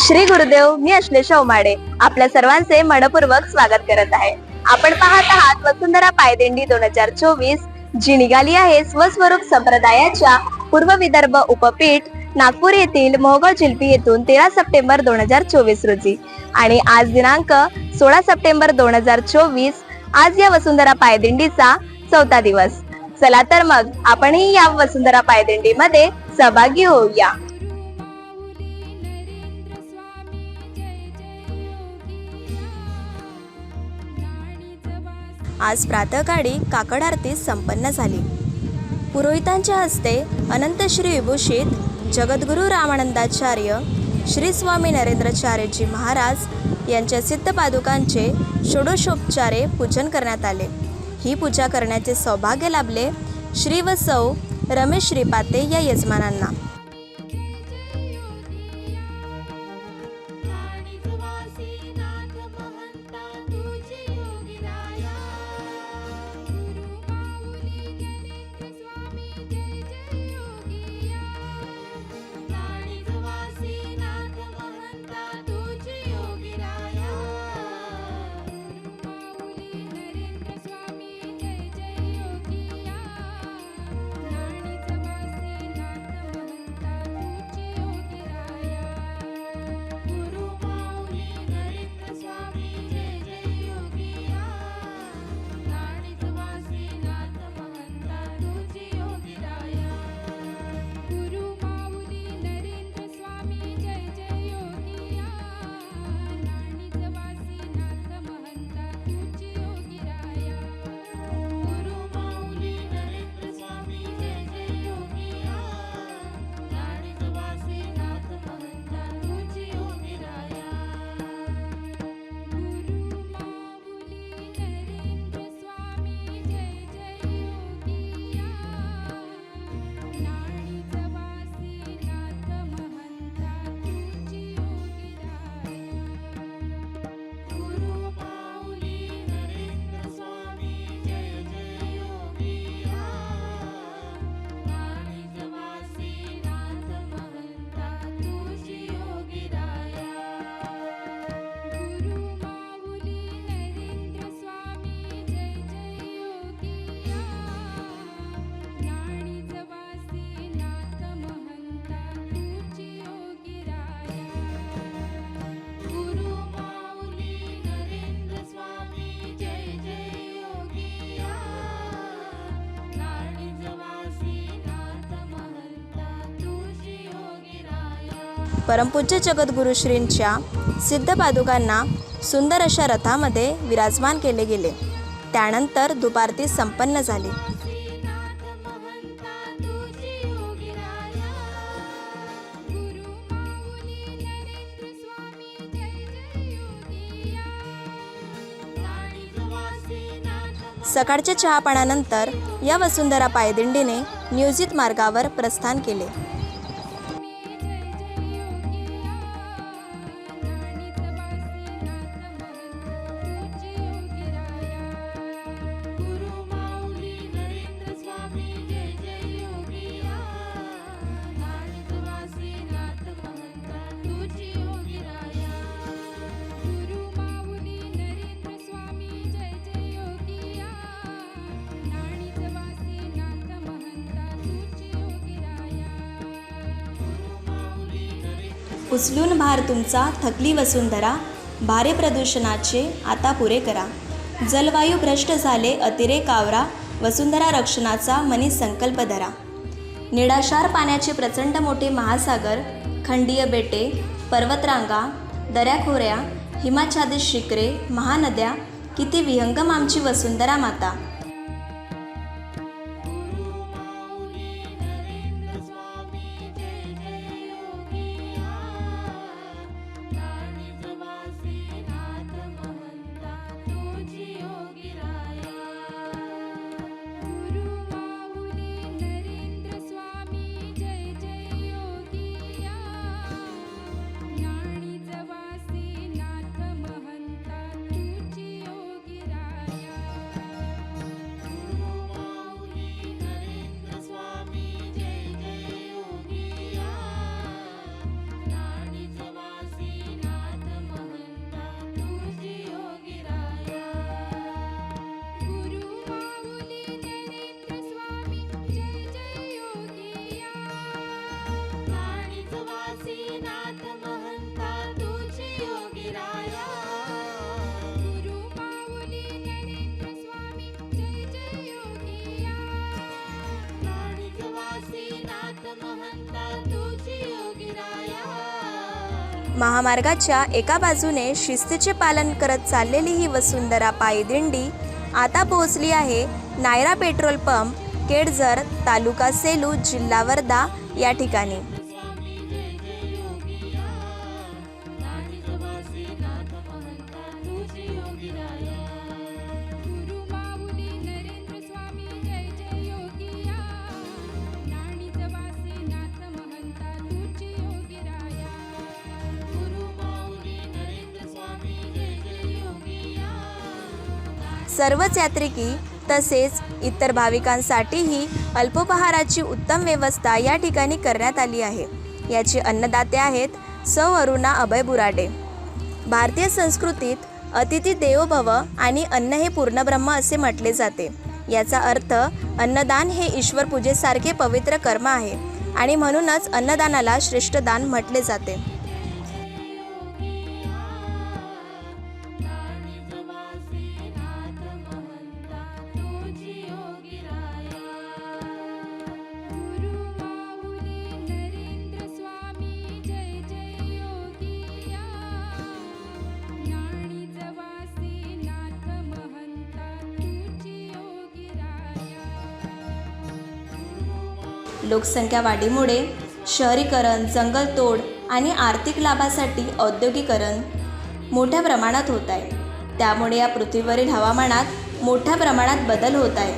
श्री गुरुदेव मी अश्लेषा उमाडे. आपल्या सर्वांचे मनपूर्वक स्वागत करत आहे. आपण पाहत आहात वसुंधरा पायदिंडी दोन हजार चोवीस जी निघाली आहे स्वस्वरूप संप्रदायाच्या पूर्व विदर्भ उपपीठ नागपूर येथील मोहगाव जिल्पी येथून तेरा सप्टेंबर दोन हजार चोवीस रोजी. आणि आज दिनांक सोळा सप्टेंबर दोन हजार चोवीस आज या वसुंधरा पायदिंडीचा चौथा दिवस. चला तर मग आपणही या वसुंधरा पायदिंडीमध्ये सहभागी होऊया. आज प्रातःकाळी काकड आरती संपन्न झाली. पुरोहितांच्या हस्ते अनंतश्री विभूषित जगद्गुरू रामानंदाचार्य श्री स्वामी नरेंद्रचार्यजी महाराज यांच्या सिद्धपादुकांचे षोडशोपचारे पूजन करण्यात आले. ही पूजा करण्याचे सौभाग्य लाभले श्री व सौ रमेश श्रीपाते या यजमानांना. परमपूज्य जगद्गुरु श्रींच्या सिद्ध पादुकांना सुंदर अशा रथामध्ये विराजमान केले गेले. त्यानंतर दुपारती संपन्न झाली. सकाळच्या चहापानानंतर या वसुंधरा पायदिंडीने नियोजित मार्गावर प्रस्थान केले. उचलून भार तुमचा थकली वसुंधरा भारे प्रदूषणाचे आता पुरे करा. जलवायू भ्रष्ट झाले अतिरेक आवरा वसुंधरा रक्षणाचा मनी संकल्प धरा. निडाशार पाण्याचे प्रचंड मोठे महासागर खंडीय बेटे पर्वतरांगा दऱ्याखोऱ्या हिमाच्छादित शिखरे महानद्या किती विहंगम आमची वसुंधरा माता. महामार्गाच्या एका बाजूने शिस्तीचे पालन करत चाललेली ही वसुंधरा पायदिंडी आता पोहोचली आहे नायरा पेट्रोल पंप केडझर तालुका सेलू जिल्हा वर्धा या ठिकाणी. सर्वच यात्रिकी तसेच इतर भाविकांसाठीही अल्पोपहाराची उत्तम व्यवस्था या ठिकाणी करण्यात आली आहे. याचे अन्नदाते आहेत सौ अरुणा अभय बुराडे. भारतीय संस्कृतीत अतिथी देवो भव आणि अन्न हे पूर्णब्रह्म असे म्हटले जाते. याचा अर्थ अन्नदान हे ईश्वर पूजेसारखे पवित्र कर्म आहे आणि म्हणूनच अन्नदानाला श्रेष्ठ दान म्हटले जाते. लोकसंख्या वाढीमुळे शहरीकरण जंगलतोड आणि आर्थिक लाभासाठी औद्योगिकरण मोठ्या प्रमाणात होत आहे. त्यामुळे या पृथ्वीवरील हवामानात मोठ्या प्रमाणात बदल होत आहे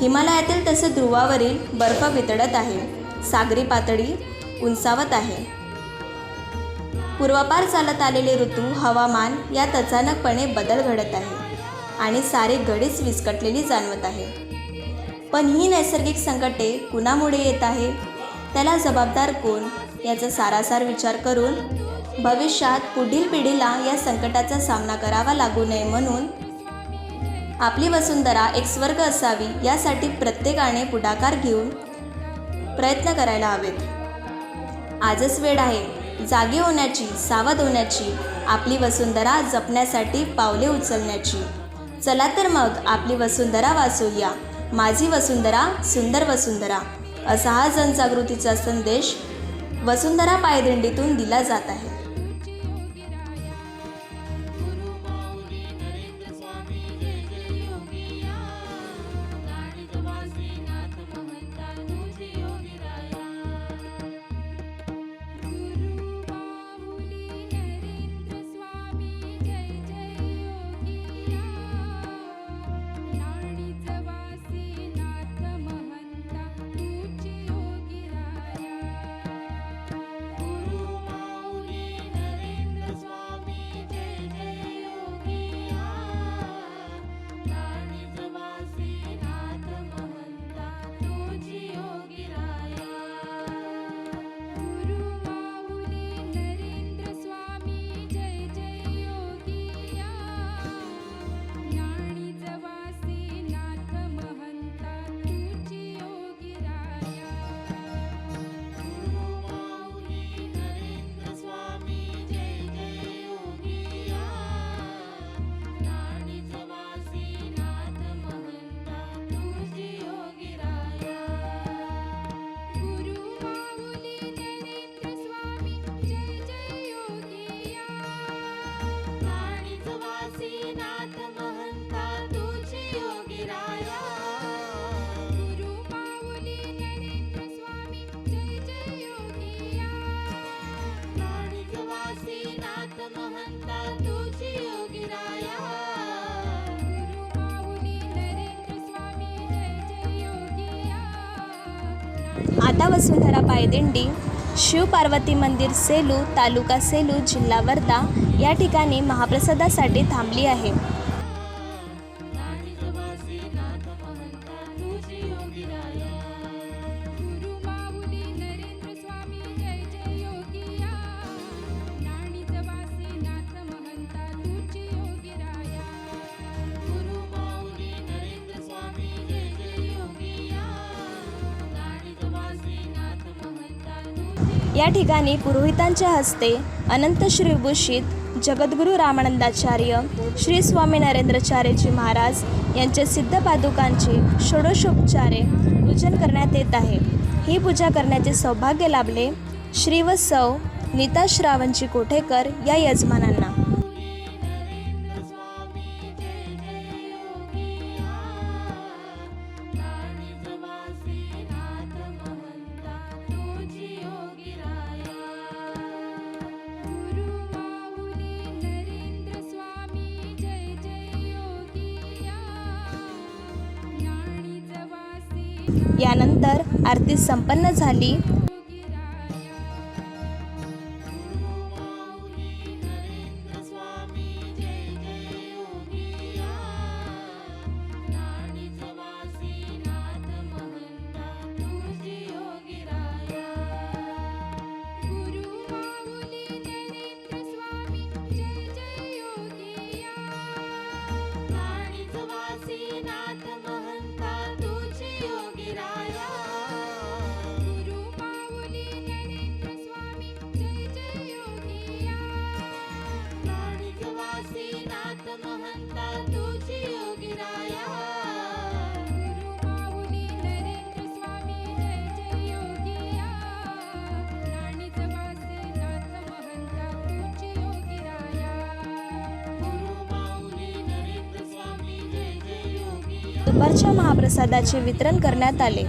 हिमालयातील तसे ध्रुवावरील बर्फ वितळत आहे. सागरी पातळी उंचावत आहे. पूर्वापार चालत आलेले ऋतू हवामान यात अचानकपणे बदल घडत आहे आणि सारी घडीच विस्कटलेली जाणवत आहे. पण ही नैसर्गिक संकटे कुणामुळे येत आहे त्याला जबाबदार कोण? याचा सारासार विचार करून भविष्यात पुढील पिढीला या संकटाचा सामना करावा लागू नये म्हणून आपली वसुंधरा एक स्वर्ग असावी यासाठी प्रत्येकाने पुढाकार घेऊन प्रयत्न करायला हवेत. आजच वेळ आहे. जागे होण्याची सावध होण्याची आपली वसुंधरा जपण्यासाठी पावले उचलण्याची. चला तर मग आपली वसुंधरा वाचूया. माझी वसुंधरा सुंदर वसुंधरा असा हा जनजागृतीचा संदेश वसुंधरा पायदिंडीतून दिला जात आहे. आता वसुंधरा पायदिंडी शिवपार्वती मंदिर सेलू तालुका सेलू जिल्हा वर्धा या ठिकाणी महाप्रसादासाठी थांबली आहे. या ठिकाणी पुरोहितांच्या हस्ते अनंत श्रीभूषित जगद्गुरू रामानंदाचार्य श्री स्वामी नरेंद्रचार्यजी महाराज यांच्या सिद्ध पादुकांचे षोडशोपचारे पूजन करण्यात येत आहे. ही पूजा करण्याचे सौभाग्य लाभले श्री व सौ नीता श्रावणजी कोठेकर या यजमानांना यानंतर आरती संपन्न झाली. दुपारच्या महाप्रसादाचे वितरण करण्यात आले.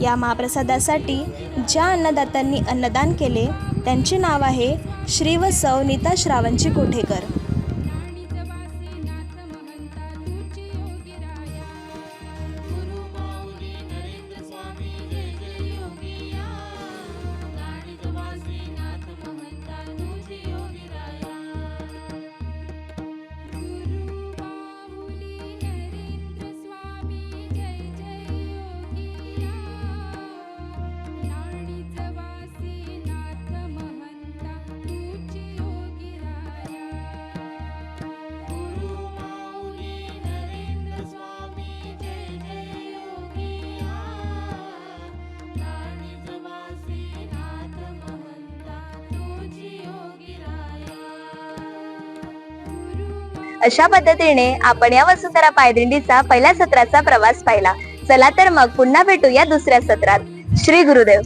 या महाप्रसादासाठी ज्या अन्नदात्यांनी अन्नदान केले त्यांचे नाव आहे श्री व सौ नीता श्रावणची कोठेकर. अशा पद्धतीने आपण या वसुंधरा पायदिंडीचा पहिल्या सत्राचा प्रवास पाहिला. चला तर मग पुन्हा भेटूया दुसऱ्या सत्रात. श्री गुरुदेव.